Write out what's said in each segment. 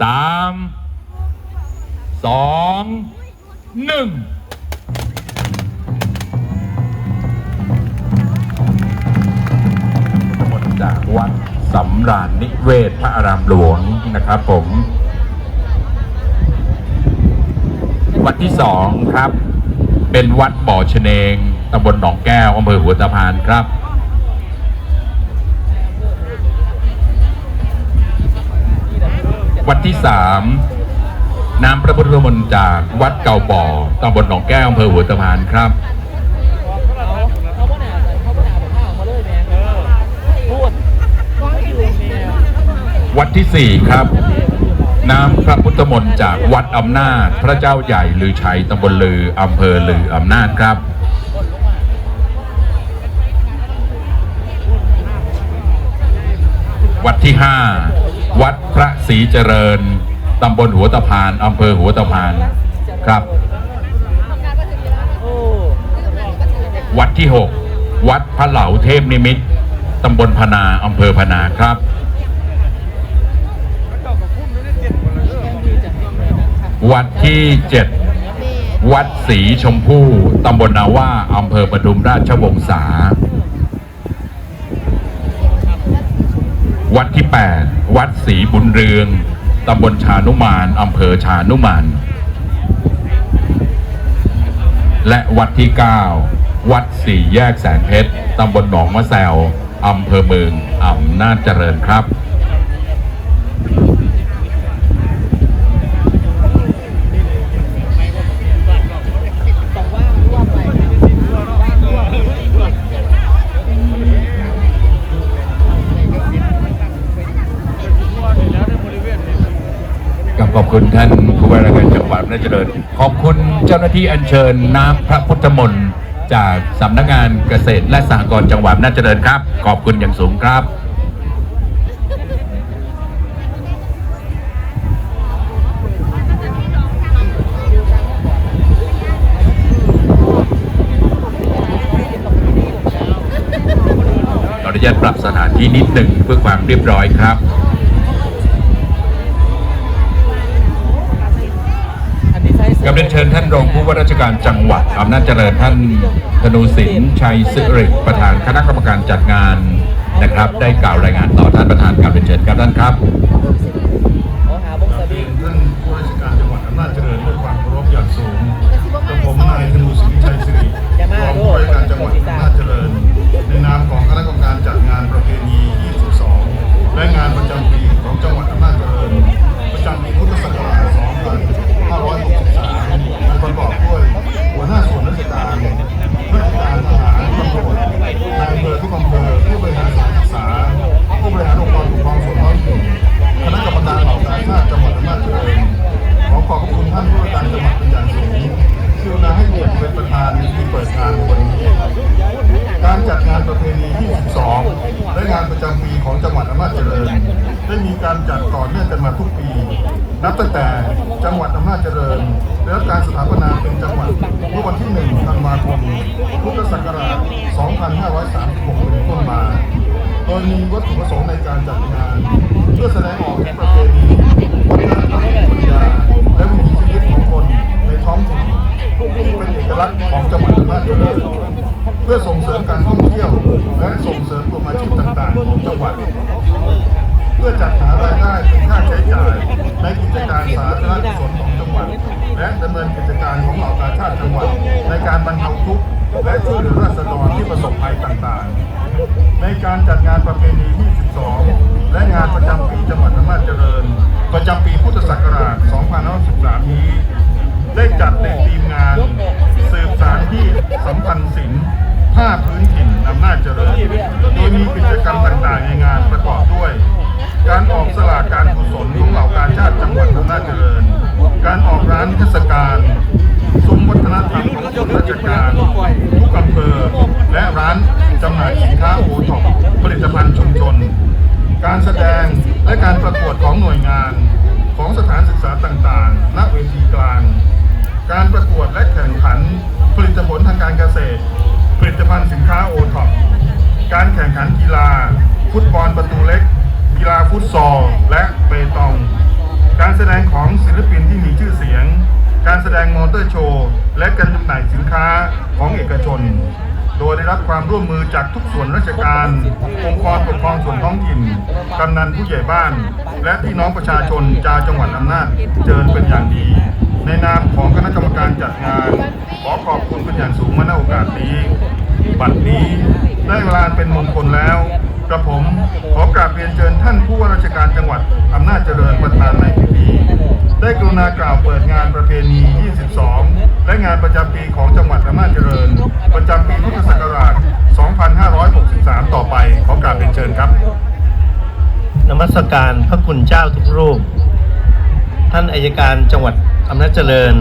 สามสองหนึ่งหมดจากวัดสำราญนิเวศพระอารามหลวงนะครับผม วัดที่สองครับ เป็นวัดบ่อชเนงตำบลหนองแก้วอำเภอหัวตะพานครับ ที่สามน้ำพระพุทธมนต์จากวัดเก่าบ่อตำบลหนองแก้วอำเภอหัวตะพานครับวัดที่สี่ครับ น้ำพระพุทธมนต์จากวัดอำนาจ พระเจ้าใหญ่ลือชัยตำบลลืออำเภอลืออำนาจครับ วัดที่ห้าวัดพระ ศรีเจริญตำบลหัวตะพานอำเภอหัวตะพานครับ วัดที่หกวัดพระเหลาเทพนิมิตตำบลพนาอำเภอพนาครับ วัดที่เจ็ดวัดศรีชมพู่ตำบลนาว่าอำเภอปทุมราชวงศา วัดที่ 8 วัดศรีบุญเรืองตำบลชานุมานอำเภอชานุมาน และวัดที่ 9 วัดสี่แยกแสนเพชรตำบลหนองมะแซวอำเภอเมืองอำนาจเจริญครับ ขอบคุณท่านผู้ว่าราชการจังหวัดนาจเจริญ ขอบคุณเจ้าหน้าที่อัญเชิญน้ำพระพุทธมนต์จากสำนักงานเกษตรและสหกรณ์จังหวัดนาจเจริญครับ ขอบคุณอย่างสูงครับขออนุญาตปรับสถานที่นิดหนึ่งเพื่อความเรียบร้อยครับ ครับเรียนเชิญท่านรองผู้ว่าราชการจังหวัดอำนาจเจริญท่านธนูสินชัยสิริประธานคณะกรรมการจัดงานนะครับ ได้กล่าวรายงานต่อท่านประธานกับเรียนเชิญครับท่านครับขอหาบงสบีท่านผู้ราชการจังหวัดอำนาจเจริญด้วยความเคารพอย่างสูงกับผมนายธนูสินชัยสิริรองผู้ว่าราชการจังหวัด ริญ ประจำปีพุทธศักราช 2513 นี้ ได้จัดในทีมงาน สืบสารที่สัมพันธ์ศิลป์ผ้าพื้นถิ่นอำนาจเจริญ โดยมีกิจกรรมต่างๆในงานประกอบด้วย การออกสลากการกุศลของเหล่ากาชาติจังหวัดอำนาจเจริญ การออกร้านเทศกาลซุ้มวัฒนธรรมของส่วนราชการทุกอำเภอ และร้านจำหน่ายสินค้าโอท็อปผลิตภัณฑ์ชุมชน การแสดงและการประกวดของหน่วยงานของสถานศึกษาต่างๆ ณ เวทีกลาง การประกวดและแข่งขันผลิตผลทางการเกษตร ผลิตภัณฑ์สินค้าโอท็อปการแข่งขันกีฬา ฟุตบอลประตูเล็ก กีฬาฟุตซอล และเปตอง การแสดงของศิลปินที่มีชื่อเสียง การแสดงมอเตอร์โชว์ และการจำหน่ายสินค้าของเอกชน โดยได้รับความร่วมมือจากทุกส่วนราชการ องค์กรปกครองส่วนท้องถิ่น กำนันผู้ใหญ่บ้าน และพี่น้องประชาชนชาวจังหวัดอำนาจเจริญเป็นอย่างดี ในนามของคณะกรรมการจัดงาน ขอขอบคุณเป็นอย่างสูงมาณโอกาสนี้บัดนี้ได้เวลาเป็นมงคลแล้วกระผมขอกราบเรียนเชิญท่านผู้ว่าราชการจังหวัดอำนาจเจริญประธานในพิธี ได้กรุณากล่าวเปิดงานประเพณี 22 และงานประจำปีของจังหวัดอำนาจเจริญ ประจำปีพุทธศักราช 2563 ต่อไป ขอกราบเรียนเชิญครับ นมัสการพระคุณเจ้าทุกรูป ท่านอายการจังหวัดอำนาจเจริญ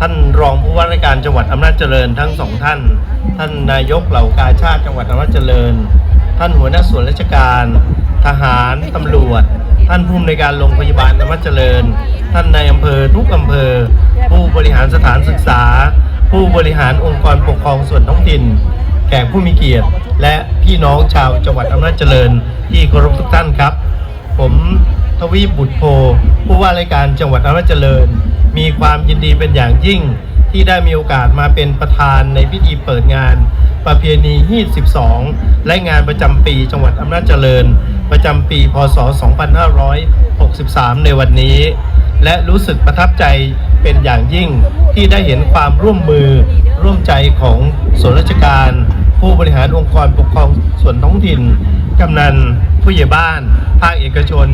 ท่านรองผู้ว่าราชการจังหวัดอำนาจเจริญทั้งสองท่าน ท่านนายกเหล่ากาชาติจังหวัดอำนาจเจริญ ท่านหัวหน้าส่วนราชการ ทหาร ตำรวจ ท่านผู้อำนวยการโรงพยาบาลอำนาจเจริญ ท่านในายอำเภอทุกอำเภอ ผู้บริหารสถานศึกษา ผู้บริหารองค์กรปกครองส่วนท้องถิ่น แขกผู้มีเกียรติ และพี่น้องชาวจังหวัดอำนาจเจริญ ที่เคารพทุกท่านครับ ผมทวีบุตรโพผู้ว่าราชการจังหวัดอำนาจเจริญ มีความยินดีเป็นอย่างยิ่ง ที่ได้มีโอกาสมาเป็นประธานในพิธีเปิดงาน ประเพณีฮีด12 และงานประจำปีจังหวัดอำนาจเจริญ ประจำปี พศ 2563 ในวันนี้ และรู้สึกประทับใจเป็นอย่างยิ่งที่ได้เห็นความร่วมมือร่วมใจของส่วนราชการ ผู้บริหารองค์กรปกครองส่วนท้องถิ่น กำนัน ผู้ใหญ่บ้าน ภาคเอกชน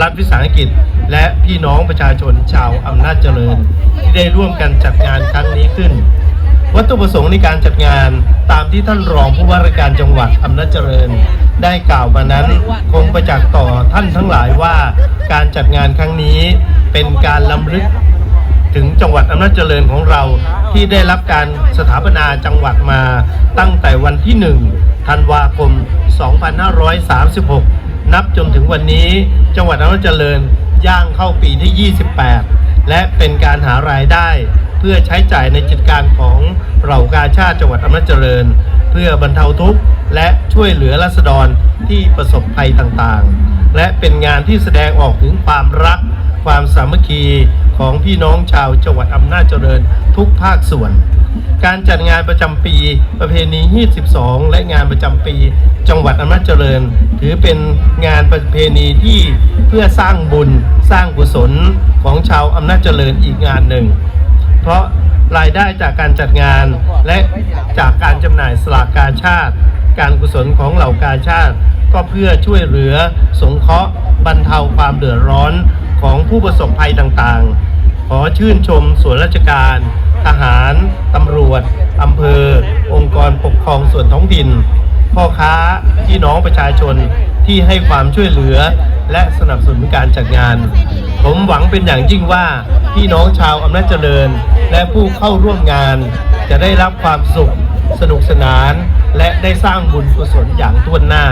รัฐวิสาหกิจ และพี่น้องประชาชนชาวอำนาจเจริญ ที่ได้ร่วมกันจัดงานครั้งนี้ขึ้น วัตถุประสงค์ในการจัดงานตามที่ท่านรองผู้ว่าราชการจังหวัดอำนาจเจริญ ได้กล่าวมานั้นคงประจักษ์ต่อท่านทั้งหลายว่า การจัดงานครั้งนี้เป็นการล้ำลึก ถึงจังหวัดอำนาจเจริญของเราที่ได้รับการสถาปนาจังหวัดมาตั้งแต่วันที่ 1 ธันวาคม 2536 นับจนถึงวันนี้จังหวัดอำนาจเจริญย่างเข้าปีที่ 28 และเป็นการหารายได้ เพื่อใช้จ่ายในกิจการของเหล่ากาชาติจังหวัดอำนาจเจริญ เพื่อบรรเทาทุกข์และช่วยเหลือราษฎรที่ประสบภัยต่างๆ และเป็นงานที่แสดงออกถึงความรัก ความสามัคคีของพี่น้องชาวจังหวัดอำนาจเจริญทุกภาคส่วน การจัดงานประจำปีประเพณีฮีด12 และงานประจำปี จังหวัดอำนาจเจริญ ถือเป็นงานประเพณีที่เพื่อสร้างบุญสร้างกุศลของชาวอำนาจเจริญอีกงานหนึ่ง เพราะรายได้จากการจัดงานและจากการจำหน่ายสลากกาชาติ การกุศลของเหล่ากาชาติ ก็เพื่อช่วยเหลือสงเคราะห์บรรเทาความเดือดร้อน ของผู้ประสบภัยต่างๆ ขอชื่นชมส่วนราชการ ทหาร ตำรวจ อำเภอ องค์กรปกครองส่วนท้องถิ่น พ่อค้าพี่น้องประชาชนที่ให้ความช่วยเหลือ และสนับสนุนการจัดงาน ผมหวังเป็นอย่างยิ่งว่าพี่น้องชาวอำนาจเจริญ และผู้เข้าร่วมงานจะได้รับความสุข สนุกสนานและได้สร้างบุญกุศลอย่างท้วนหน้า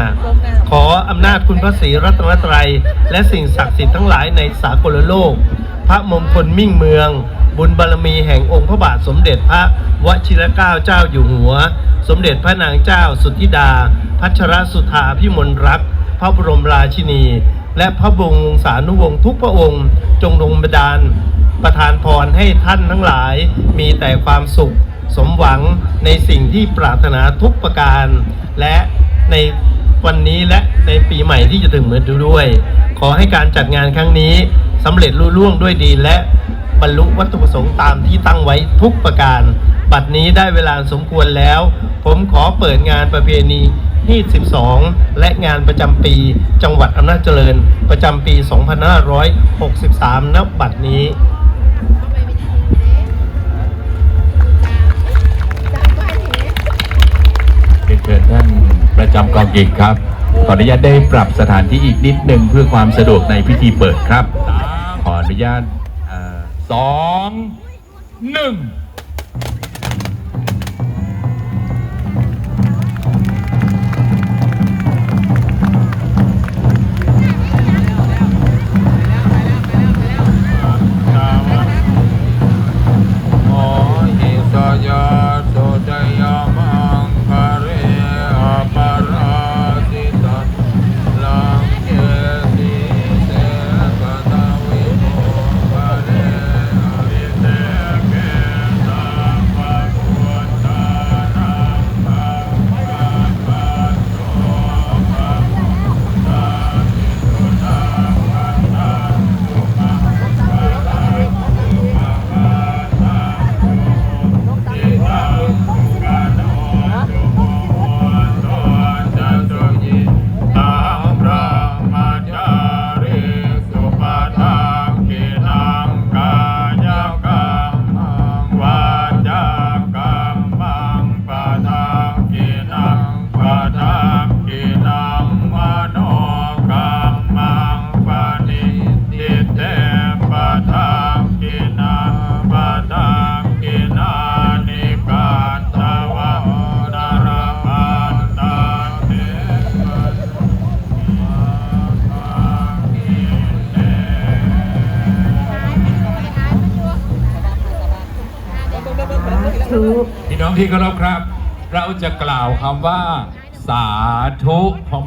ขออำนาจคุณพระศรีรัตนตรัย และสิ่งศักดิ์สิทธิ์ทั้งหลายในสากลโลก พระมงคลมิ่งเมือง บุญบารมีแห่งองค์พระบาทสมเด็จพระวชิรเกล้าเจ้าอยู่หัว สมเด็จพระนางเจ้าสุทธิดา พัชรสุธาพิมลรักษ์พระบรมราชินี และพระบรมวงศานุวงศ์ทุกพระองค์ จงดลบันดาล ประทานพรให้ท่านทั้งหลายมีแต่ความสุข สมหวังในสิ่งที่ปรารถนาทุกประการ และในวันนี้และในปีใหม่ที่จะถึงเหมาด้วย ขอให้การจัดงานครั้งนี้สำเร็จรุ่ล่วงด้วยดีและบรรลุวัตถุประสงค์ตามที่ตั้งไว้ทุกประการ บัดนี้ได้เวลาสมควรแล้ว ผมขอเปิดงานประเพณีที่12 และงานประจำปี จังหวัดอำนาจเจริญ ประจำปี 2563 ณ บัดนี้ อีกครับ ขออนุญาตได้ปรับสถานที่อีกนิดหนึ่งเพื่อความสะดวกในพิธีเปิดครับ ขออนุญาตสองหนึ่ง ธุพี่น้องที่เคารพครับ เราจะกล่าวคำว่า สาธุ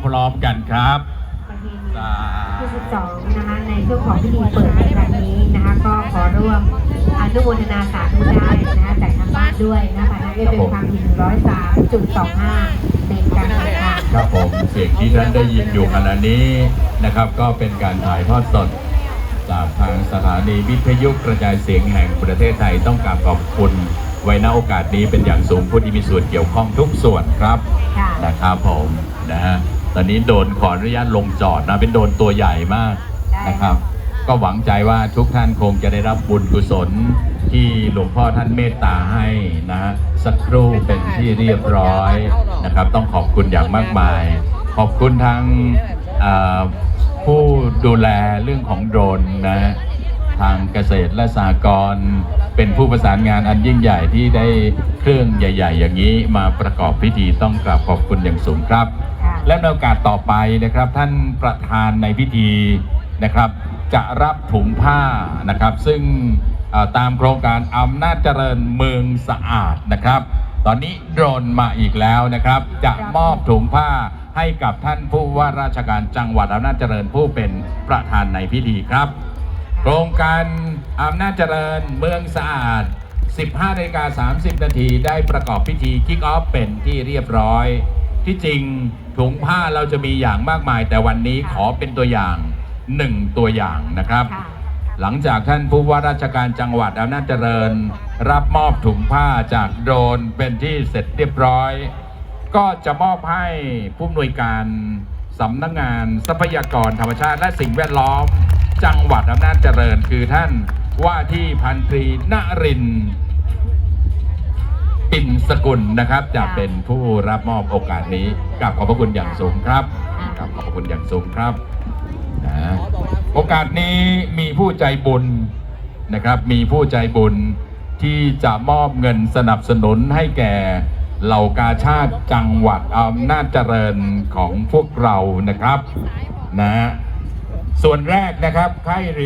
พร้อมๆกันครับที่12นะคะในช่วงของพิธีเปิดในครั้งนี้นะคะ ก็ขอร่วมอนุโมทนาสาธุได้นะคะจากทางบ้านด้วยนะคะนั่นก็เป็นความถี่103.25 ในการทำงานครับผมเสียงที่ท่านได้ยินอยู่ขณะนี้นะครับ ก็เป็นการถ่ายทอดสด จากทางสถานีวิทยุกระจายเสียงแห่งประเทศไทยต้องการขอบคุณ ไว้ณโอกาสนี้เป็นอย่างสูงผู้ที่มีส่วนเกี่ยวข้องทุกส่วนครับค่ะนะครับผมนะฮะตอนนี้โดนขออนุญาตลงจอดนะเป็นโดนตัวใหญ่มากนะครับ ก็หวังใจว่าทุกท่านคงจะได้รับบุญกุศลที่หลวงพ่อท่านเมตตาให้นะฮะสักครู่เป็นที่เรียบร้อยนะครับ ต้องขอบคุณอย่างมากมาย ขอบคุณทางเอ่อผู้ดูแลเรื่องของโดรนนะฮะทางเกษตรและสหกรณ์ เป็นผู้ประสานงานอันยิ่งใหญ่ที่ได้เครื่องใหญ่ ๆ อย่างนี้มาประกอบพิธีต้องกราบขอบคุณอย่างสูงครับค่ะและในโอกาสต่อไปนะครับ ท่านประธานในพิธีนะครับ จะรับถุงผ้านะครับ ซึ่งเอ่อตามโครงการอำนาจเจริญเมืองสะอาดนะครับ ตอนนี้โดรนมาอีกแล้วนะครับ จะมอบถุงผ้าให้กับท่านผู้ว่าราชการจังหวัดอำนาจเจริญผู้เป็นประธานในพิธีครับโครงการอำนาจเจริญเมืองสะอาด 15นาฬิกา30 นาทีได้ประกอบพิธีคิกออฟเป็นที่เรียบร้อย ที่จริงถุงผ้าเราจะมีอย่างมากมาย แต่วันนี้ขอเป็นตัวอย่างหนึ่งตัวอย่างนะครับค่ะหลังจากท่านผู้ว่าราชการจังหวัดอำนาจเจริญ รับมอบถุงผ้าจากโดรนเป็นที่เสร็จเรียบร้อย ก็จะมอบให้ผู้อำนวยการสำนักงานทรัพยากรธรรมชาติและสิ่งแวดล้อม จังหวัดอำนาจเจริญคือท่านว่าที่พันตรีนรินทร์ปิ่นสกุลนะครับ จะเป็นผู้รับมอบโอกาสนี้กับขอบพระคุณอย่างสูงครับกับขอบพระคุณอย่างสูงครับนะโอกาสนี้มีผู้ใจบุญนะครับ มีผู้ใจบุญที่จะมอบเงินสนับสนุนให้แก่เหล่ากาชาติจังหวัดอำนาจเจริญของพวกเรานะครับนะ ส่วนแรกนะครับค่ายเรือ